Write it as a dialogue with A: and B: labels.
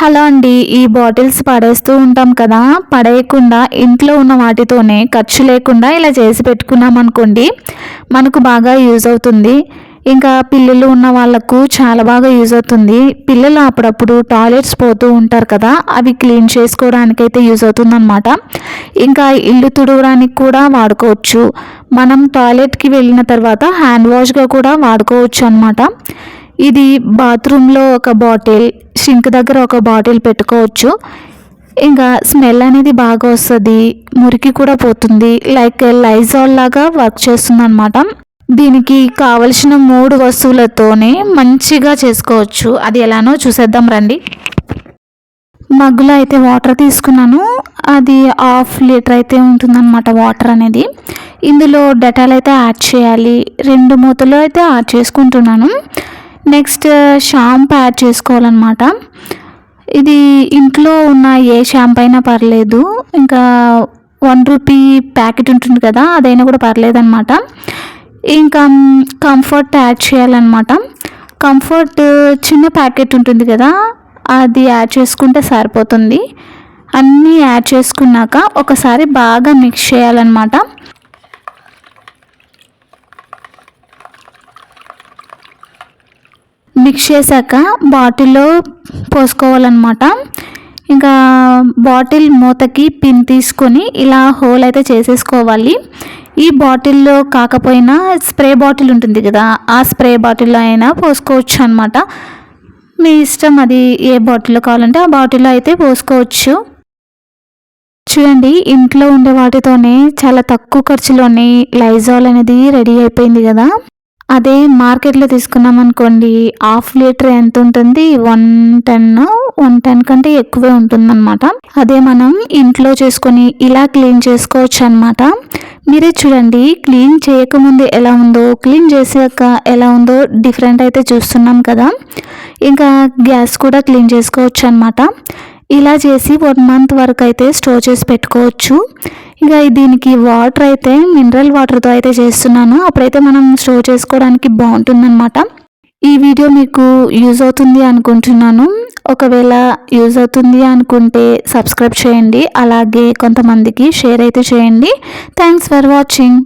A: Hello అండి ఈ bottles పడేస్తూ ఉంటాం కదా పడేయకుండా ఇంట్లో ఉన్న వాటితోనే ఖర్చు లేకుండా ఇలా చేసి పెట్టుకున్నాం అనుకోండి మనకు బాగా యూజ్ అవుతుంది. ఇంకా పిల్లలు ఉన్న వాళ్ళకు చాలా బాగా యూజ్ అవుతుంది. పిల్లలు అప్పుడప్పుడు టాయిలెట్స్ పోతూ ఉంటారు కదా అవి క్లీన్ చేసుకోవడానికి అయితే యూజ్ అవుతుందన్నమాట. ఇంకా ఇల్లు తుడవడానికి కూడా వాడుకోవచ్చు. మనం టాయిలెట్కి వెళ్ళిన తర్వాత హ్యాండ్ వాష్గా కూడా వాడుకోవచ్చు అనమాట ఇది బాత్రూంలో ఒక బాటిల్ సింక్ దగ్గర ఒక బాటిల్ పెట్టుకోవచ్చు. ఇంకా స్మెల్ అనేది బాగా వస్తుంది మురికి కూడా పోతుంది. లైక్ లైజాల్ లాగా వర్క్ చేస్తుంది అనమాట దీనికి కావలసిన మూడు వస్తువులతోనే మంచిగా చేసుకోవచ్చు. అది ఎలానో చూసేద్దాం రండి. మగ్గులో అయితే వాటర్ తీసుకున్నాను. అది హాఫ్ లీటర్ అయితే ఉంటుందన్నమాట వాటర్ అనేది. ఇందులో డెటాల్ అయితే యాడ్ చేయాలి. రెండు మూతలు అయితే యాడ్ చేసుకుంటున్నాను. నెక్స్ట్ uh, షాంపూ యాడ్ చేసుకోవాలన్నమాట. ఇది ఇంట్లో ఉన్న ఏ షాంపూ అయినా పర్లేదు. ఇంకా వన్ రూపీ ప్యాకెట్ ఉంటుంది కదా అదైనా కూడా పర్లేదన్నమాట. ఇంకా కంఫర్ట్ యాడ్ చేయాలన్నమాట. కంఫర్ట్ చిన్న ప్యాకెట్ ఉంటుంది కదా అది యాడ్ చేసుకుంటే సరిపోతుంది. అన్నీ యాడ్ చేసుకున్నాక ఒకసారి బాగా మిక్స్ చేయాలన్నమాట. మిక్స్ చేశాక బాటిల్లో పోసుకోవాలన్నమాట. ఇంకా బాటిల్ మూతకి పిన్ తీసుకొని ఇలా హోల్ అయితే చేసేసుకోవాలి. ఈ బాటిల్లో కాకపోయినా స్ప్రే బాటిల్ ఉంటుంది కదా ఆ స్ప్రే బాటిల్లో అయినా పోసుకోవచ్చు అనమాట మీ ఇష్టం అది ఏ బాటిల్లో కావాలంటే ఆ బాటిల్లో అయితే పోసుకోవచ్చు. చూడండి ఇంట్లో ఉండే వాటితోనే చాలా తక్కువ ఖర్చులోనే లైజాల్ అనేది రెడీ అయిపోయింది కదా. అదే మార్కెట్లో తీసుకున్నాం అనుకోండి హాఫ్ లీటర్ ఎంత ఉంటుంది వన్ టెన్ వన్ టెన్ కంటే ఎక్కువే ఉంటుందన్నమాట. అదే మనం ఇంట్లో చేసుకొని ఇలా క్లీన్ చేసుకోవచ్చు అనమాట మీరే చూడండి క్లీన్ చేయకముందు ఎలా ఉందో క్లీన్ చేసాక ఎలా ఉందో డిఫరెంట్ అయితే చూస్తున్నాం కదా. ఇంకా గ్యాస్ కూడా క్లీన్ చేసుకోవచ్చు అనమాట ఇలా చేసి వన్ మంత్ వరకు అయితే స్టోర్ చేసి పెట్టుకోవచ్చు. ఇక దీనికి వాటర్ అయితే మినరల్ వాటర్తో అయితే చేస్తున్నాను. అప్పుడైతే మనం స్టోర్ చేసుకోవడానికి బాగుంటుందన్నమాట. ఈ వీడియో మీకు యూజ్ అవుతుంది అనుకుంటున్నాను. ఒకవేళ యూజ్ అవుతుంది అనుకుంటే సబ్స్క్రైబ్ చేయండి. అలాగే కొంతమందికి షేర్ అయితే చేయండి. Thanks for watching